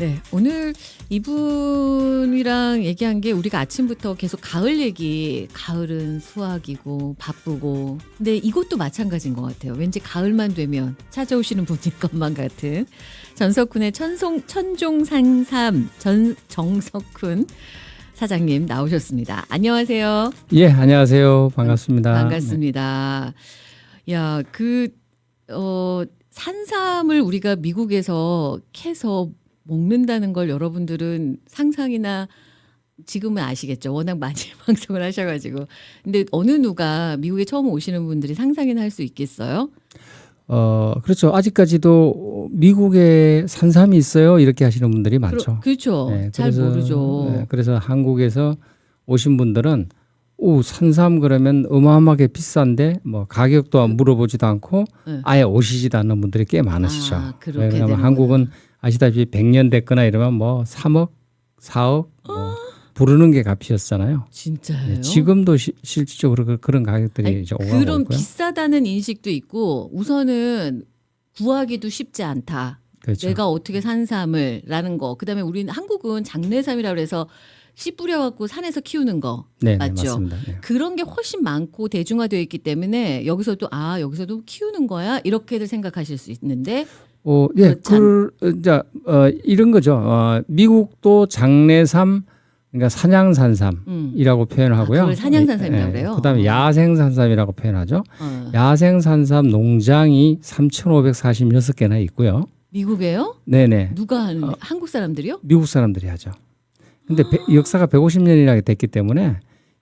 네, 오늘 이분이랑 얘기한 게 우리가 아침부터 계속 가을 얘기, 가을은 수학이고 바쁘고. 근데 이것도 마찬가지인 것 같아요. 왠지 가을만 되면 찾아오시는 분일 것만 같은 전석훈의 천송 천종상삼 전 정석훈 사장님 나오셨습니다. 안녕하세요. 예, 안녕하세요. 반갑습니다. 반갑습니다. 야, 그, 어, 산삼을 우리가 미국에서 캐서 먹는다는 걸 여러분들은 상상이나 지금은 아시겠죠. 워낙 많이 방송을 하셔가지고. 근데 어느 누가 미국에 처음 오시는 분들이 상상이나 할 수 있겠어요? 어, 그렇죠. 아직까지도 미국에 산삼이 있어요. 이렇게 하시는 분들이 많죠. 그렇죠 네, 잘 그래서, 모르죠. 네, 그래서 한국에서 오신 분들은 오, 산삼 그러면 어마어마하게 비싼데 뭐 가격도 물어보지도 않고 네. 아예 오시지도 않는 분들이 꽤 많으시죠. 아, 그렇게 왜냐하면. 한국은 아시다시피 100년 됐거나 이러면 뭐 3억, 4억 뭐 부르는 게 값이었잖아요. 진짜예요? 네, 지금도 시- 실질적으로 그- 그런 가격들이 아니, 이제 오가고 그런 있고요. 비싸다는 인식도 있고 우선은 구하기도 쉽지 않다. 그렇죠. 내가 어떻게 산삼을라는 거. 그다음에 우리는 한국은 장례삼이라 그래서 씨 뿌려갖고 산에서 키우는 거 네, 네, 맞죠? 네. 그런 게 훨씬 많고 대중화되어 있기 때문에 여기서도 아 여기서도 키우는 거야 이렇게들 생각하실 수 있는데 어, 예, 그 장- 그, 어, 자, 어, 이런 거죠. 어, 미국도 장내삼, 그러니까 사냥산삼이라고 음. 표현을 하고요. 아, 그걸 사냥산삼이라고 그래요? 그다음에 어. 야생산삼이라고 표현하죠. 어, 야생산삼 농장이 3,546개나 있고요. 미국에요? 네네. 누가 하는 어. 한국 사람들이요? 미국 사람들이 하죠. 근데 배- 역사가 150년이나 됐기 때문에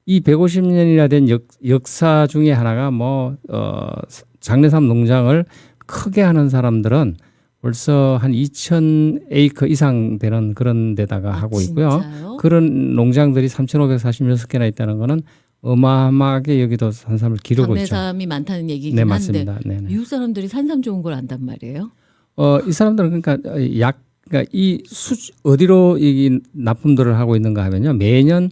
이 150년이나 된 역, 역사 중에 하나가 뭐 어, 장례삼 농장을 크게 하는 사람들은 벌써 한 2,000 에이커 이상 되는 그런 데다가 아, 하고 있고요. 진짜요? 그런 농장들이 3,546개나 있다는 거는 어마어마하게 여기도 산삼을 기르고 있죠. 장내삼이 많다는 얘기긴 네, 한데 맞습니다. 네, 네. 미국 사람들이 산삼 좋은 걸 안단 말이에요. 어, 이 사람들은 그러니까 어, 약, 그러니까 이 수, 어디로 이 납품들을 하고 있는가 하면요. 매년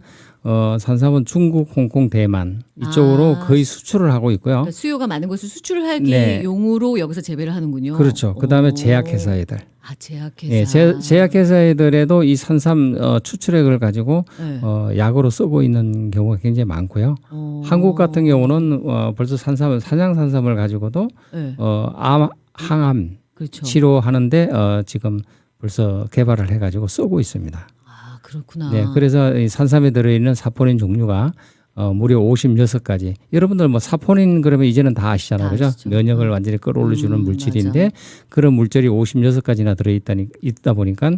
어, 산삼은 중국, 홍콩, 대만 이쪽으로 아. 거의 수출을 하고 있고요. 그러니까 수요가 많은 것을 수출하기 네. 용으로 여기서 재배를 하는군요. 그렇죠. 그 다음에 오. 제약회사 애들. 아 제약회사. 예, 제, 제약회사 애들에도 이 산삼 어, 추출액을 가지고 네. 어, 약으로 쓰고 있는 경우가 굉장히 많고요. 어. 한국 같은 경우는 어, 벌써 산삼, 산양 산삼을 가지고도 네. 어, 암, 항암 그렇죠. 치료하는데 어, 지금 벌써 개발을 해가지고 쓰고 있습니다. 아 그렇구나. 네, 그래서 이 산삼에 들어있는 사포닌 종류가 어, 무려 56가지. 여러분들 뭐 사포닌 그러면 이제는 다 아시잖아요. 다 그죠? 아시죠. 면역을 완전히 끌어올려주는 음, 물질인데 그런 물질이 56가지나 들어있다니 있다 보니까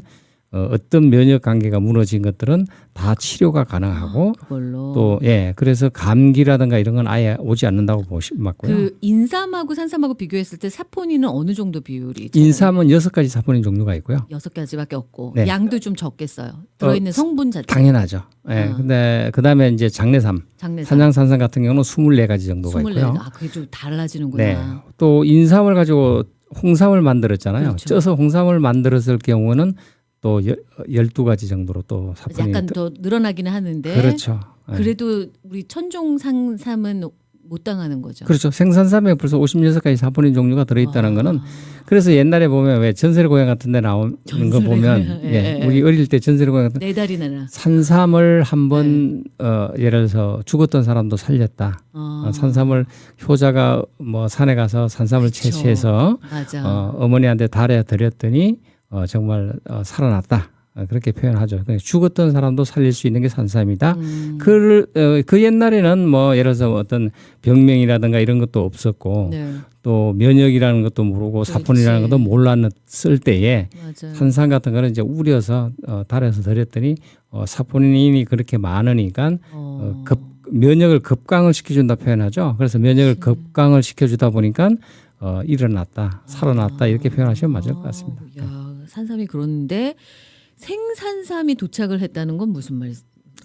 어, 어떤 면역 관계가 무너진 것들은 다 치료가 가능하고 그걸로 또 예, 그래서 감기라든가 이런 건 아예 오지 않는다고 보시 맞고요. 그 인삼하고 산삼하고 비교했을 때 사포닌은 어느 정도 비율이? 인삼은 여섯 가지 사포닌 종류가 있고요. 여섯 가지밖에 없고 네. 양도 좀 적겠어요. 들어있는 성분 자체. 당연하죠. 예. 아. 근데 그다음에 이제 장내삼, 장내삼. 산양산삼 같은 경우는 24가지 정도가 24. 있고요. 아 그게 좀 달라지는구나. 네. 또 인삼을 가지고 홍삼을 만들었잖아요. 그렇죠. 쪄서 홍삼을 만들었을 경우는 또 열, 12가지 정도로 또 사포닌이 약간 또- 더 늘어나기는 하는데 그렇죠. 예. 그래도 우리 천종 상삼은 못 당하는 거죠. 그렇죠. 생산삼에 벌써 56가지 사포닌 종류가 들어있다는 아. 거는 그래서 옛날에 보면 왜 전설의 고향 같은 데 나오는 거 보면 고향. 예, 예, 우리 어릴 때 전설의 고향 같은 네 달이나 나. 산삼을 한번 네. 어, 예를 들어서 죽었던 사람도 살렸다. 어, 어, 산삼을 효자가 뭐 산에 가서 산삼을 그쵸. 채취해서 맞아. 어, 어머니한테 달에 드렸더니 어, 정말 어, 살아났다. 어, 그렇게 표현하죠. 그러니까 죽었던 사람도 살릴 수 있는 게 산삼이다. 음, 그, 어, 그 옛날에는 뭐 예를 들어서 어떤 병명이라든가 이런 것도 없었고 네, 또 면역이라는 것도 모르고 그렇지. 사포닌이라는 것도 몰랐을 때에 맞아. 산삼 같은 거는 이제 우려서 어, 달에서 드렸더니 어, 사포닌이 그렇게 많으니까 어, 어, 급 면역을 급강을 시켜준다 표현하죠. 그래서 면역을 급강을 시켜주다 보니까 어, 일어났다, 살아났다 이렇게 표현하시면 맞을 것 같습니다. 아, 야, 산삼이 그런데 생산삼이 도착을 했다는 건 무슨 말?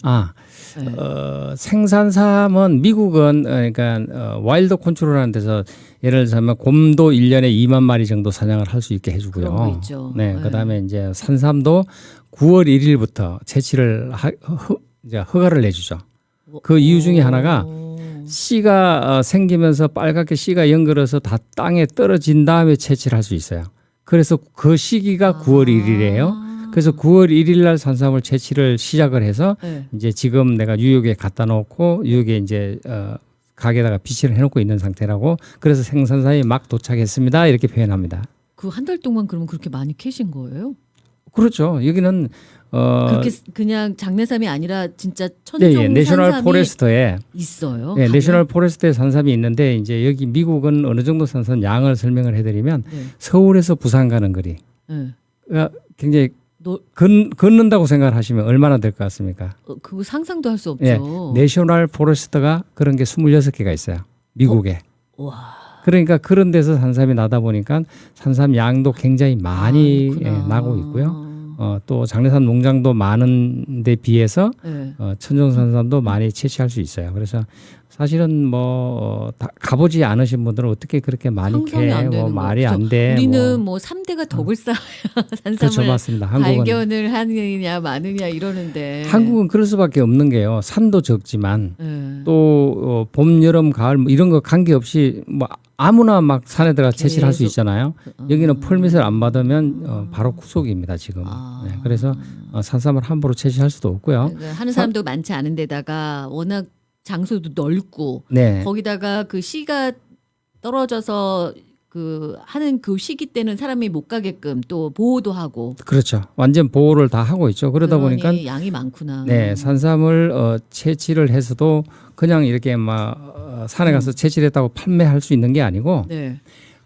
아, 네. 어, 생산삼은 미국은 어, 그러니까 어, 와일드 컨트롤하는 데서 예를 들자면 곰도 1년에 2만 마리 정도 사냥을 할 수 있게 해주고요. 네, 네. 그다음에 이제 산삼도 9월 1일부터 채취를 하, 허, 이제 허가를 내주죠. 그 이유 중에 하나가 오. 씨가 어, 생기면서 빨갛게 씨가 연결해서 다 땅에 떨어진 다음에 채취를 할 수 있어요. 그래서 그 시기가 9월 1일이에요. 아. 그래서 9월 1일 날 산삼을 채취를 시작을 해서 네. 이제 지금 내가 뉴욕에 갖다 놓고 뉴욕에 이제 어 가게다가 비치를 해놓고 있는 상태라고 그래서 생산사에 막 도착했습니다 이렇게 표현합니다. 그 한 달 동안 그러면 그렇게 많이 캐신 거예요? 그렇죠. 여기는 어 그렇게 스- 그냥 장내삼이 아니라 진짜 예, 천정 예, 내셔널 산삼이 포레스터에 있어요. 예, 가면? 내셔널 포레스트에 산삼이 있는데 이제 여기 미국은 어느 정도 산삼 양을 설명을 해드리면 네. 서울에서 부산 가는 거리 네. 가 굉장히 너 건, 걷는다고 생각을 하시면 얼마나 될 것 같습니까? 어, 그거 상상도 할 수 없죠. 예, 내셔널 포레스트가 그런 게 26개가 있어요. 미국에. 와. 그러니까 그런 데서 산삼이 나다 보니까 산삼 양도 굉장히 많이 아, 예. 나고 있고요. 어, 또 장례산 농장도 많은 데 비해서 네. 어, 천정산삼도 많이 채취할 수 있어요. 그래서 사실은 뭐 어, 다, 가보지 않으신 분들은 어떻게 그렇게 많이 상상이 캐? 뭐 되는 말이 거죠. 안 돼. 우리는 뭐. 뭐 3대가 덕을 쌓아야 산삼을 그렇죠, 맞습니다. 한국은 발견을 하느냐 마느냐 이러는데 한국은 그럴 수밖에 없는 게요. 산도 적지만 네. 또 어, 봄, 여름, 가을 뭐 이런 거 관계 없이 뭐 아무나 막 산에 들어가 채취를 할수 계속. 있잖아요. 여기는 펄밋을 안 받으면 어, 바로 구속입니다 지금. 아. 네, 그래서 어, 산삼을 함부로 채취할 수도 없고요. 그러니까 하는 사람도 많지 않은 데다가 워낙 장소도 넓고 네, 거기다가 그 씨가 떨어져서 그 하는 그 시기 때는 사람이 못 가게끔 또 보호도 하고 그렇죠. 완전 보호를 다 하고 있죠. 그러다 그러니 보니까 양이 많구나. 네 산삼을 어, 채취를 해서도 그냥 이렇게 막 어, 산에 가서 채취를 했다고 판매할 수 있는 게 아니고 네.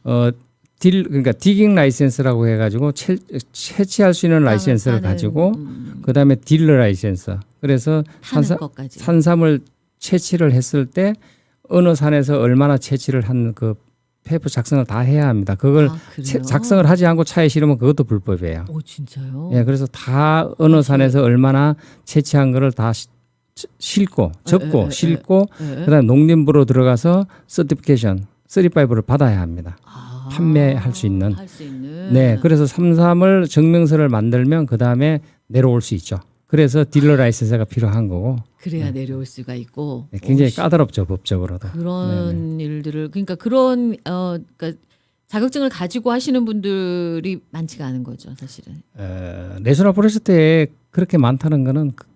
어, 딜 그러니까 디깅 라이센스라고 해가지고 채, 채취할 수 있는 라이센스를 땅을 가지고 음, 그다음에 딜러 라이센스. 그래서 산삼. 산삼을 채취를 했을 때 어느 산에서 얼마나 채취를 한 그 페이퍼 작성을 다 해야 합니다. 그걸 아, 채-? 작성을 하지 않고 차에 실으면 그것도 불법이에요. 오 진짜요? 예, 그래서 다 어느 산에서 얼마나 채취한 거를 다 시- 싣고 에, 적고 에, 에, 싣고 네. 그다음 농림부로 들어가서 서티피케이션, 서리파이브를 받아야 합니다. 아, 판매할 수 있는. 할수 있는. 네, 그래서 삼삼을 증명서를 만들면 그 다음에 내려올 수 있죠. 그래서 딜러 라이센스가 필요한 거고 그래야 내려올 수가 있고. 네, 굉장히 오, 씨, 까다롭죠 법적으로도. 그런 일들을 그러니까 그런 어 그러니까 자격증을 가지고 하시는 분들이 많지가 않은 거죠, 사실은. 어, 내셔널 포레스트에 그렇게 많다는 거는 그-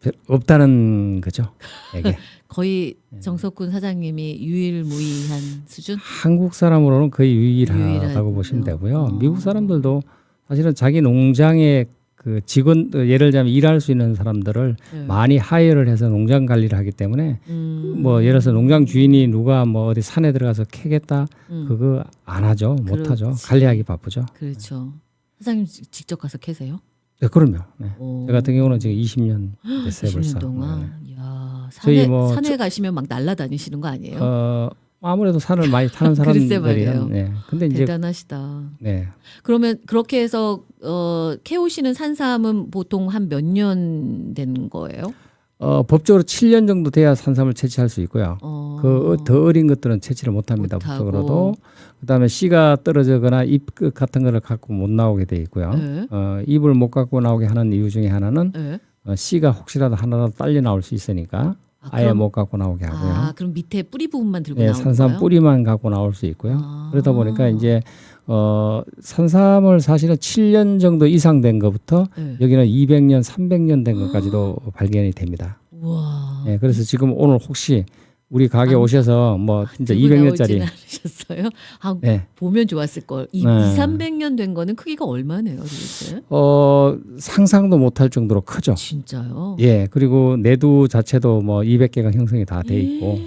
별- 없다는 거죠. 이게 거의 네. 정석군 사장님이 유일무이한 수준? 한국 사람으로는 거의 유일하다고 유일하군요. 보시면 되고요. 어. 미국 사람들도 사실은 자기 농장에 그 직원 어, 예를 들자면 일할 수 있는 사람들을 네. 많이 하이어를 해서 농장 관리를 하기 때문에 음, 뭐 예를 들어서 농장 주인이 누가 뭐 어디 산에 들어가서 캐겠다 음, 그거 안 하죠 못 하죠. 관리하기 바쁘죠 그렇죠. 사장님 지- 직접 가서 캐세요? 네, 그럼요 네. 오. 저 같은 경우는 지금 20년 됐어요 20년 벌써 동안. 네. 이야, 저희 산에 뭐 산에 가시면 막 날아다니시는 거 아니에요? 어 아무래도 산을 많이 타는 글쎄 말이에요. 사람들이는 네. 근데 이제 대단하시다. 네 그러면 그렇게 해서 어, 캐오시는 산삼은 보통 한 몇 년 된 거예요? 어, 법적으로 7년 정도 돼야 산삼을 채취할 수 있고요. 어, 그 더 어린 것들은 채취를 못 합니다. 못하고. 법적으로도. 그다음에 씨가 떨어지거나 잎끝 같은 거를 갖고 못 나오게 돼 있고요. 네. 어, 잎을 못 갖고 나오게 하는 이유 중에 하나는 네. 어, 씨가 혹시라도 하나라도 딸려 나올 수 있으니까 아, 아예 그럼- 못 갖고 나오게 하고요. 아, 그럼 밑에 뿌리 부분만 들고 예, 나오는 산삼 거예요? 뿌리만 갖고 나올 수 있고요. 아. 그러다 보니까 이제 어, 산삼을 사실은 7년 정도 이상 된 것부터 네. 여기는 200년, 300년 된 것까지도 발견이 됩니다. 우와. 예, 그래서 지금 오늘 혹시 우리 가게 안- 오셔서 뭐 진짜 들고 200년짜리 나오지는 않으셨어요? 아, 예. 보면 좋았을 걸. 이 네. 2, 300년 된 거는 크기가 얼마네요, 도대체? 어, 상상도 못할 정도로 크죠. 진짜요? 예, 그리고 내두 자체도 뭐 200개가 형성이 다 돼 있고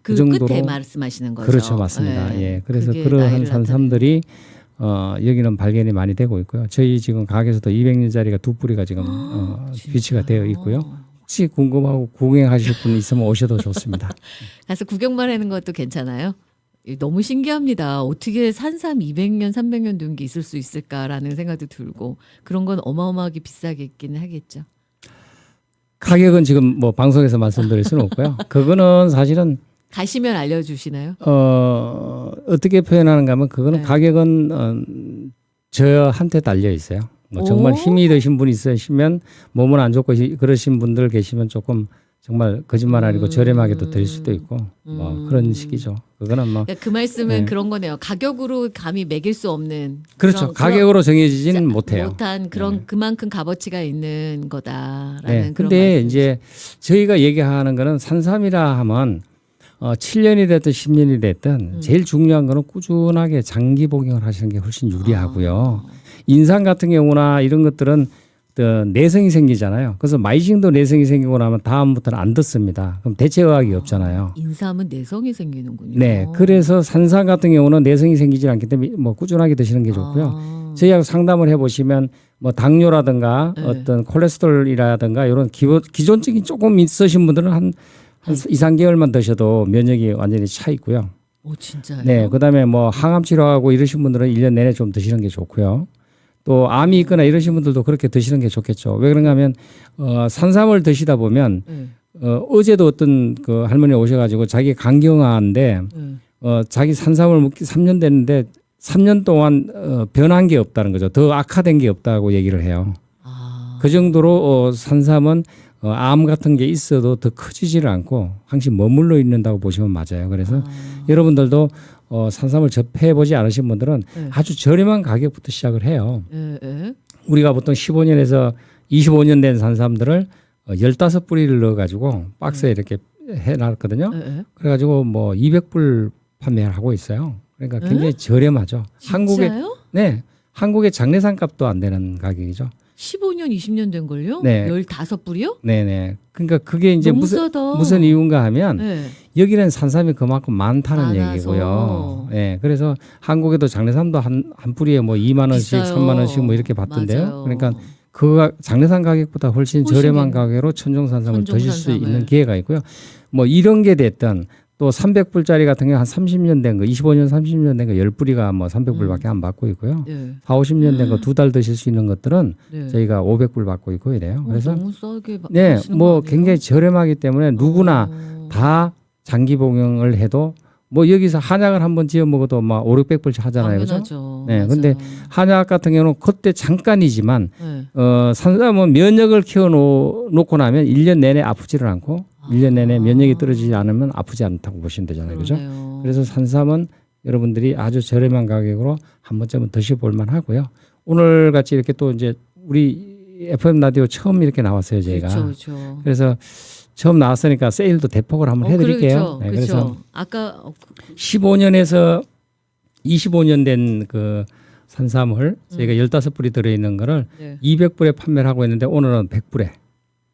그, 그 정도로- 끝에 말씀하시는 거죠. 그렇죠, 맞습니다. 네. 예, 그래서 그러한 산삼들이 어, 여기는 발견이 많이 되고 있고요. 저희 지금 가게에서도 200년짜리가 두 뿌리가 지금 어, 진짜요? 비치가 되어 있고요. 혹시 궁금하고 구경하실 분 있으면 오셔도 좋습니다. 가서 구경만 하는 것도 괜찮아요. 너무 신기합니다. 어떻게 산삼 200년, 300년 된 게 있을 수 있을까라는 생각도 들고 그런 건 어마어마하게 비싸겠기는 하겠죠. 가격은 지금 뭐 방송에서 말씀드릴 수는 없고요. 그거는 사실은 가시면 알려주시나요? 어, 어떻게 표현하는가 하면 그거는 네. 가격은 어, 저한테 달려 있어요. 뭐 정말 오. 힘이 드신 분이 있으시면 몸은 안 좋고 시- 그러신 분들 계시면 조금 정말 거짓말 아니고 음. 저렴하게도 드릴 수도 있고 뭐 음. 그런 식이죠. 그거는 뭐 그러니까 그 말씀은 네. 그런 거네요. 가격으로 감히 매길 수 없는 그렇죠. 그런- 가격으로 정해지지는 그런 못해요. 못한 그런 네. 그만큼 값어치가 있는 거다라는 네. 그런 근데 말씀이시죠. 이제 저희가 얘기하는 거는 산삼이라 하면 어 7년이 됐든 10년이 됐든 음. 제일 중요한 거는 꾸준하게 장기 복용을 하시는 게 훨씬 유리하고요. 아. 인삼 같은 경우나 이런 것들은 또 내성이 생기잖아요. 그래서 마이징도 내성이 생기고 나면 다음부터는 안 듣습니다. 그럼 대체 의학이 없잖아요. 인삼은 내성이 생기는군요. 네. 그래서 산삼 같은 경우는 내성이 생기지 않기 때문에 뭐 꾸준하게 드시는 게 좋고요. 아. 저희하고 상담을 해보시면 뭐 당뇨라든가 네. 어떤 콜레스테롤이라든가 이런 기본, 기존적인 조금 있으신 분들은 한, 한 네. 2, 3개월만 드셔도 면역이 완전히 차 있고요. 오 진짜요? 네. 그 다음에 뭐 항암 치료하고 이러신 분들은 1년 내내 좀 드시는 게 좋고요. 또 암이 있거나 이러신 분들도 그렇게 드시는 게 좋겠죠. 왜 그런가 하면 어, 산삼을 드시다 보면 네. 어, 어제도 어떤 그 할머니 오셔가지고 자기 간경화인데 네. 어, 자기 산삼을 먹기 3년 됐는데 3년 동안 어, 변한 게 없다는 거죠. 더 악화된 게 없다고 얘기를 해요. 아. 그 정도로 어, 산삼은 어, 암 같은 게 있어도 더 커지지를 않고 항상 머물러 있는다고 보시면 맞아요. 그래서 아. 여러분들도 어, 산삼을 접해 보지 않으신 분들은 네. 아주 저렴한 가격부터 시작을 해요. 예, 예. 우리가 보통 15년에서 25년 된 산삼들을 어, 15뿌리를 넣어 가지고 박스에 이렇게 해 놨거든요. 예, 예. 그래 가지고 뭐 200불 판매를 하고 있어요. 그러니까 굉장히 저렴하죠. 한국에 진짜요? 네 한국의 장례상 값도 안 되는 가격이죠. 15년, 20년 된 걸요? 네. 15불이요? 네네. 그러니까 그게 이제 무슨 싸다. 무슨 이유인가 하면 네. 여기는 산삼이 그만큼 많다는 많아서. 얘기고요. 예. 그래서 한국에도 장례삼도 한, 한 뿌리에 뭐 2만 원씩, 비싸요. 3만 원씩 뭐 이렇게 받던데요. 맞아요. 그러니까 그 가- 장례삼 가격보다 훨씬 훨씬 저렴한 괜- 가격으로 천종산삼을 드실 수. 있는 기회가 있고요. 뭐 이런 게 됐든 또 300불짜리 같은 경우 한 30년 된 거, 25년, 30년 된 거 10뿌리가 뭐 300불밖에 안 받고 있고요. 네. 4, 50년 된 거 두 달 드실 수 있는 것들은 네. 저희가 500불 받고 있고 이래요. 어, 그래서 너무 싸게 바- 네, 뭐 아니에요? 굉장히 저렴하기 때문에 누구나 어. 다 장기 복용을 해도 뭐 여기서 한약을 한번 지어 먹어도 막 5, 600불 하잖아요. 그죠? 당연하죠. 네, 맞아요. 근데 한약 같은 경우는 그때 잠깐이지만 네. 어, 산삼은 면역을 키워 놓- 놓고 나면 1년 내내 아프지를 않고 1년 내내 면역이 떨어지지 않으면 아프지 않다고 보시면 되잖아요. 그죠? 그러네요. 그래서 산삼은 여러분들이 아주 저렴한 가격으로 한 번쯤은 드셔볼 만하고요. 오늘 같이 이렇게 또 이제 우리 FM 라디오 처음 이렇게 나왔어요, 저희가. 그렇죠, 그렇죠. 그래서 처음 나왔으니까 세일도 대폭을 한번 해드릴게요. 그렇죠, 네, 그렇죠. 그래서 아까 어, 그- 15년에서 25년 된 그 산삼을 저희가 음. 15불이 들어있는 거를 네. 200불에 판매를 하고 있는데 오늘은 100불에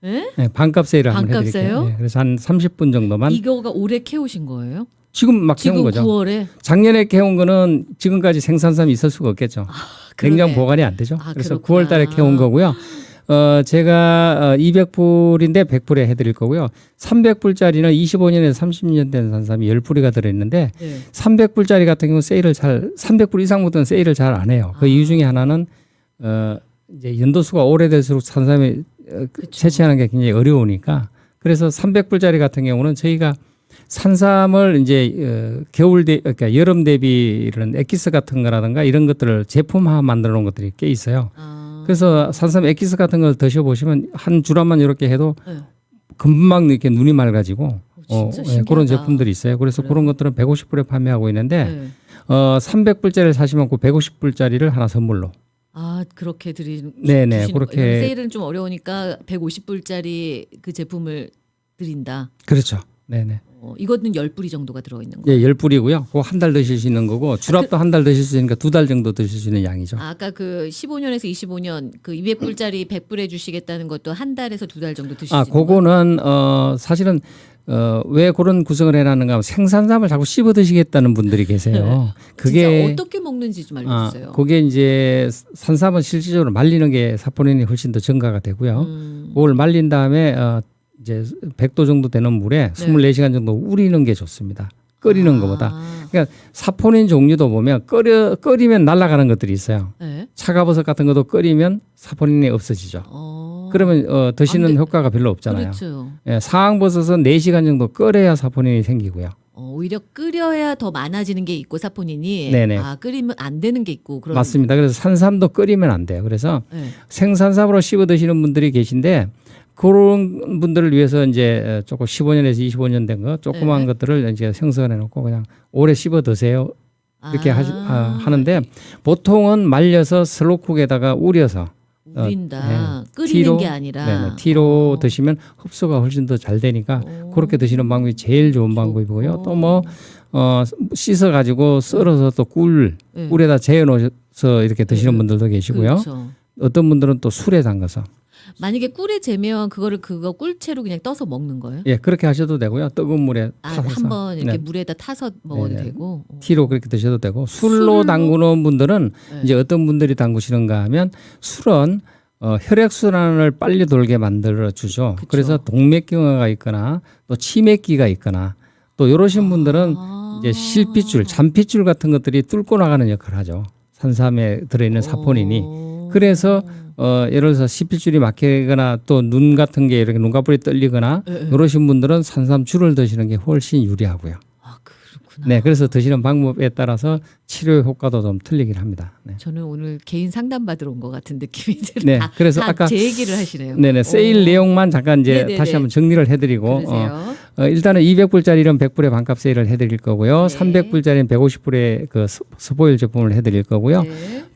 네? 네, 반값 세일을 한번 반값 해드릴게요. 세요? 네, 그래서 한 30분 정도만 이거가 올해 캐오신 거예요? 지금 막 캐온 지금 거죠. 9월에 작년에 캐온 거는 지금까지 생산삼이 있을 수가 없겠죠. 냉장 그러네. 보관이 안 되죠. 아, 그래서 그렇구나. 9월 달에 캐온 거고요. 어, 제가 어, 200불인데 100불에 해드릴 거고요. 300불짜리는 25년에서 30년 된 산삼이 10불이가 들어있는데 네. 300불짜리 같은 경우 세일을 잘 300불 이상부터는 세일을 잘 안 해요. 그 아. 이유 중에 하나는 어, 이제 연도수가 오래될수록 산삼이 어, 그 그쵸. 채취하는 게 굉장히 어려우니까 그래서 300불짜리 같은 경우는 저희가 산삼을 이제 어, 겨울 대 그러니까 여름 대비 이런 엑기스 같은 거라든가 이런 것들을 제품화 만들어 놓은 것들이 꽤 있어요. 아, 그래서 산삼 엑기스 같은 걸 드셔 보시면 한 주라만 이렇게 해도 네. 금방 이렇게 눈이 맑아지고 어, 예, 그런. 제품들이 있어요. 그래서 그래요? 그런 것들은 150불에 판매하고 있는데 네. 어 300불짜리를 사시면 그 150불짜리를 하나 선물로. 아 그렇게 드리 네네, 주시는 그렇게- 거예요. 세일은 좀 어려우니까 150불짜리 그 제품을 드린다. 그렇죠. 네네. 어, 이거는 10불이 정도가 들어 있는 거예요. 예, 10불이고요. 그거 한 달 드실 수 있는 거고 주랍도 한 달 드실 수 있으니까 두 달 정도 드실 수 있는 양이죠. 아, 아까 그 15년에서 25년 그 200불짜리 100불에 주시겠다는 것도 한 달에서 두 달 정도 드실 아. 그거는 어 사실은 어 왜 그런 구성을 해 놨는가 하면 생산삼을 자꾸 씹어 드시겠다는 분들이 계세요. 그게 네. 진짜 어떻게 먹는지 좀 아, 알려주세요. 그게 이제 산삼은 실질적으로 말리는 게 사포닌이 훨씬 더 증가가 되고요. 음, 그걸 말린 다음에 어 이제 100도 정도 되는 물에 네. 24시간 정도 우리는 게 좋습니다. 끓이는 아, 것보다. 그러니까 사포닌 종류도 보면 끓여 끓이면 날아가는 것들이 있어요. 네. 차가버섯 같은 것도 끓이면 사포닌이 없어지죠. 어, 그러면 어, 드시는 안 돼. 효과가 별로 없잖아요. 그렇죠. 예, 상황버섯은 4시간 정도 끓여야 사포닌이 생기고요. 어, 오히려 끓여야 더 많아지는 게 있고 사포닌이 네네. 아 끓이면 안 되는 게 있고 그런 맞습니다. 그래서 산삼도 끓이면 안 돼요. 그래서 네. 생산삼으로 씹어 드시는 분들이 계신데 그런 분들을 위해서 이제 조금 15년에서 25년 된 거 조그만 네. 것들을 이제 생성해 놓고 그냥 오래 씹어 드세요. 이렇게 아, 하시, 아, 하는데 보통은 말려서 슬로쿡에다가 우려서 어, 우린다. 네. 끓이는 티로, 게 아니라 네네, 티로 어. 드시면 흡수가 훨씬 더 잘 되니까 오. 그렇게 드시는 방법이 제일 좋은 방법이고요. 좋고. 또뭐 어, 씻어 가지고 썰어서 또 꿀 네. 꿀에다 재워 놓어서 이렇게 드시는 네. 분들도 계시고요. 그렇죠. 어떤 분들은 또 술에 담가서 만약에 꿀에 재면 그거를 그거 꿀채로 그냥 떠서 먹는 거예요? 예 그렇게 하셔도 되고요. 뜨거운 물에 아, 타서 한번 이렇게 네. 물에다 타서 먹어도 네네. 되고. 어. 티로 그렇게 드셔도 되고 술로, 술로? 담그는 분들은 네. 이제 어떤 분들이 담그시는가 하면 술은 어, 혈액 순환을 빨리 돌게 만들어 주죠. 그쵸. 그래서 동맥경화가 있거나 또 치맥기가 있거나 또 이러신 분들은 아. 이제 실핏줄, 잔핏줄 같은 것들이 뚫고 나가는 역할을 하죠. 산삼에 들어있는 사포닌이. 오. 그래서 어, 예를 들어서 실핏줄이 막히거나 또 눈 같은 게 이렇게 눈꺼풀이 떨리거나 네, 네. 이러신 분들은 산삼줄을 드시는 게 훨씬 유리하고요. 아 그렇구나. 네, 그래서 드시는 방법에 따라서 치료 효과도 좀 틀리긴 합니다. 네. 저는 오늘 개인 상담 받으러 온 것 같은 느낌이 들어요. 네, 다, 그래서 다 아까 제 얘기를 하시네요. 네네 세일 오. 내용만 잠깐 이제 네네네. 다시 한번 정리를 해드리고 어, 그러세요. 어, 일단은 200불짜리는 100불에 반값 세일을 해드릴 거고요. 네. 300불짜리는 150불에 그 스- 스포일 제품을 해드릴 거고요. 네.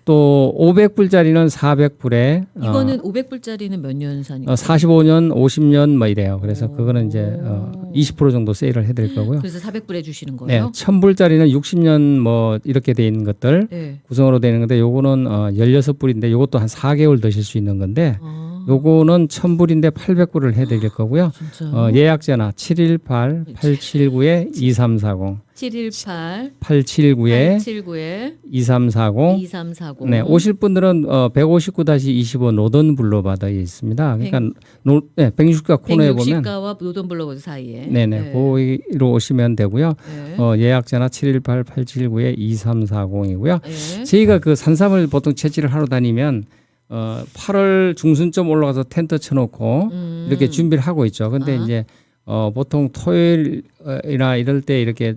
또 500불짜리는 400불에 이거는 500불짜리는 몇년 사니까? 어, 45년, 50년 뭐 이래요. 그래서 오. 그거는 이제 어, 20% 정도 세일을 해드릴 거고요. 그래서 400불에 주시는 네, 거예요? 1000불짜리는 60년 뭐 이렇게 돼 있는 것들 네. 구성으로 되는 건데 요거는 어 16불인데 요것도 한 4개월 드실 수 있는 건데 아, 요거는 1000불인데 800불을 해 드릴 거고요. 진짜. 어 예약 전화 718 879에 2340 718 879에 879에 2340 2340. 네, 오실 분들은 어 159-25 노던 블로 받아 있습니다. 그러니까 노, 네, 160가 코너에 보면 160가와 노던 블로그 사이에. 네 네, 거기로 오시면 되고요. 네. 어, 예약 전화 718 879에 2340이고요. 네. 저희가 그 산삼을 보통 채취를 하러 다니면 어 8월 중순쯤 올라가서 텐트 쳐놓고 음. 이렇게 준비를 하고 있죠. 근데 아. 이제 어 보통 토요일이나 이럴 때 이렇게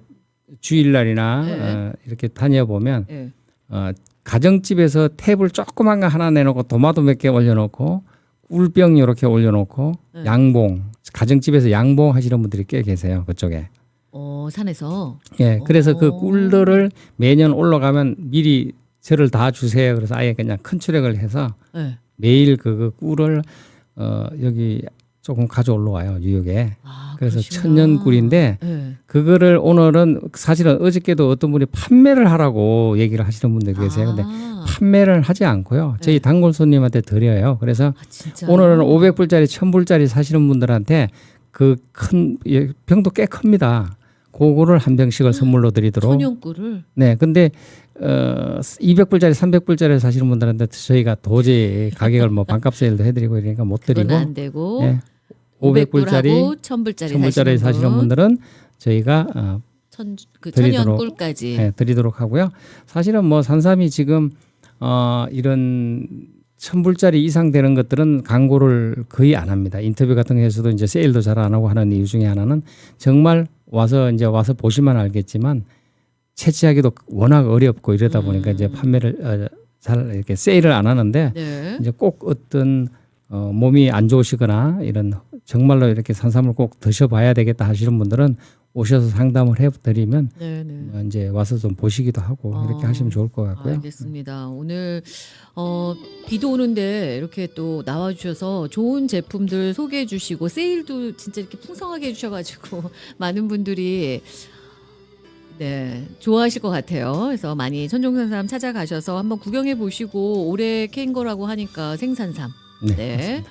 주일날이나 네. 어, 이렇게 다녀보면 네. 어 가정집에서 탭을 조그만 거 하나 내놓고 도마도 몇 개 올려놓고 꿀병 이렇게 올려놓고 네. 양봉 가정집에서 양봉 하시는 분들이 꽤 계세요 그쪽에. 어, 산에서 예, 그래서 그 오. 꿀들을 매년 올라가면 미리 저를 다 주세요. 그래서 아예 그냥 큰 출액을 해서 네. 매일 그, 그 꿀을 어 여기 조금 가져 올라와요 뉴욕에. 아, 그래서 그러시구나. 천년 꿀인데 네. 그거를 오늘은 사실은 어저께도 어떤 분이 판매를 하라고 얘기를 하시는 분들 계세요. 근데 아, 판매를 하지 않고요. 저희 네. 단골 손님한테 드려요. 그래서 아. 오늘은 500불짜리, 1000불짜리 사시는 분들한테 그 큰 병도 꽤 큽니다. 그거를 한 병씩을 선물로 드리도록. 천연 꿀을 네, 근데 어 200불짜리, 300불짜리 사시는 분들한테 저희가 도저히 가격을 뭐 반값 세일도 해드리고 이러니까 못 드리고 안 되고 예, 500불짜리 500불짜리, 1000불짜리 1000불짜리 사시는 분들은 저희가 어, 천, 그 드리도록, 꿀까지. 예, 드리도록 하고요. 사실은 뭐 산삼이 지금 어 이런 천불짜리 이상 되는 것들은 광고를 거의 안 합니다. 인터뷰 같은 거에서도 이제 세일도 잘 안 하고 하는 이유 중에 하나는 정말 와서 이제 와서 보시면 알겠지만 채취하기도 워낙 어렵고 이러다 보니까 이제 판매를 어, 잘 이렇게 세일을 안 하는데 네. 이제 꼭 어떤 어, 몸이 안 좋으시거나 이런 정말로 이렇게 산삼을 꼭 드셔봐야 되겠다 하시는 분들은 오셔서 상담을 해드리면 네, 네. 어, 이제 와서 좀 보시기도 하고 이렇게 아, 하시면 좋을 것 같고요. 알겠습니다. 오늘 어, 비도 오는데 이렇게 또 나와주셔서 좋은 제품들 소개해 주시고 세일도 진짜 이렇게 풍성하게 해주셔가지고 많은 분들이 네 좋아하실 것 같아요. 그래서 많이 천종산삼 찾아가셔서 한번 구경해 보시고 올해 캐인 거라고 하니까 생산삼 네. 네.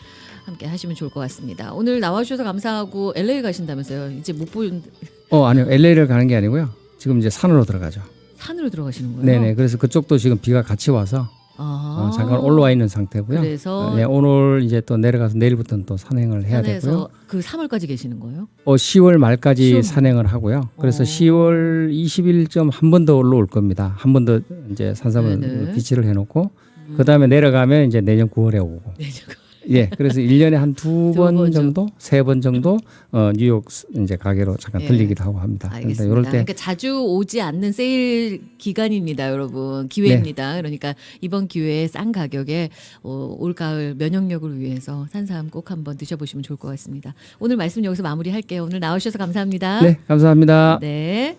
함께 하시면 좋을 것 같습니다. 오늘 나와주셔서 감사하고 LA 가신다면서요? 이제 못 보는 어 아니요 LA를 가는 게 아니고요. 지금 이제 산으로 들어가죠. 산으로 들어가시는 거예요? 네네. 그래서 그쪽도 지금 비가 같이 와서 아, 어, 잠깐 올라와 있는 상태고요. 그래서 어, 네, 오늘 이제 또 내려가서 내일부터는 또 산행을 해야 되고요. 산에서 그 3월까지 계시는 거예요? 어, 10월 말까지 10월. 산행을 하고요. 그래서 어. 10월 20일쯤 한 번 더 올라올 겁니다. 한 번 더 이제 산삼을 네네. 비치를 해놓고 그 다음에 내려가면 이제 내년 9월에 오고. 네, 저거. 예, 그래서 1년에 한 두번 정- 정도, 세 번 정도 어, 뉴욕 스- 이제 가게로 잠깐 예. 들리기도 하고 합니다. 알겠습니다. 이럴 때 그러니까 자주 오지 않는 세일 기간입니다, 여러분. 기회입니다. 네. 그러니까 이번 기회에 싼 가격에 어, 올 가을 면역력을 위해서 산삼 꼭 한번 드셔보시면 좋을 것 같습니다. 오늘 말씀 여기서 마무리할게요. 오늘 나오셔서 감사합니다. 네, 감사합니다. 네.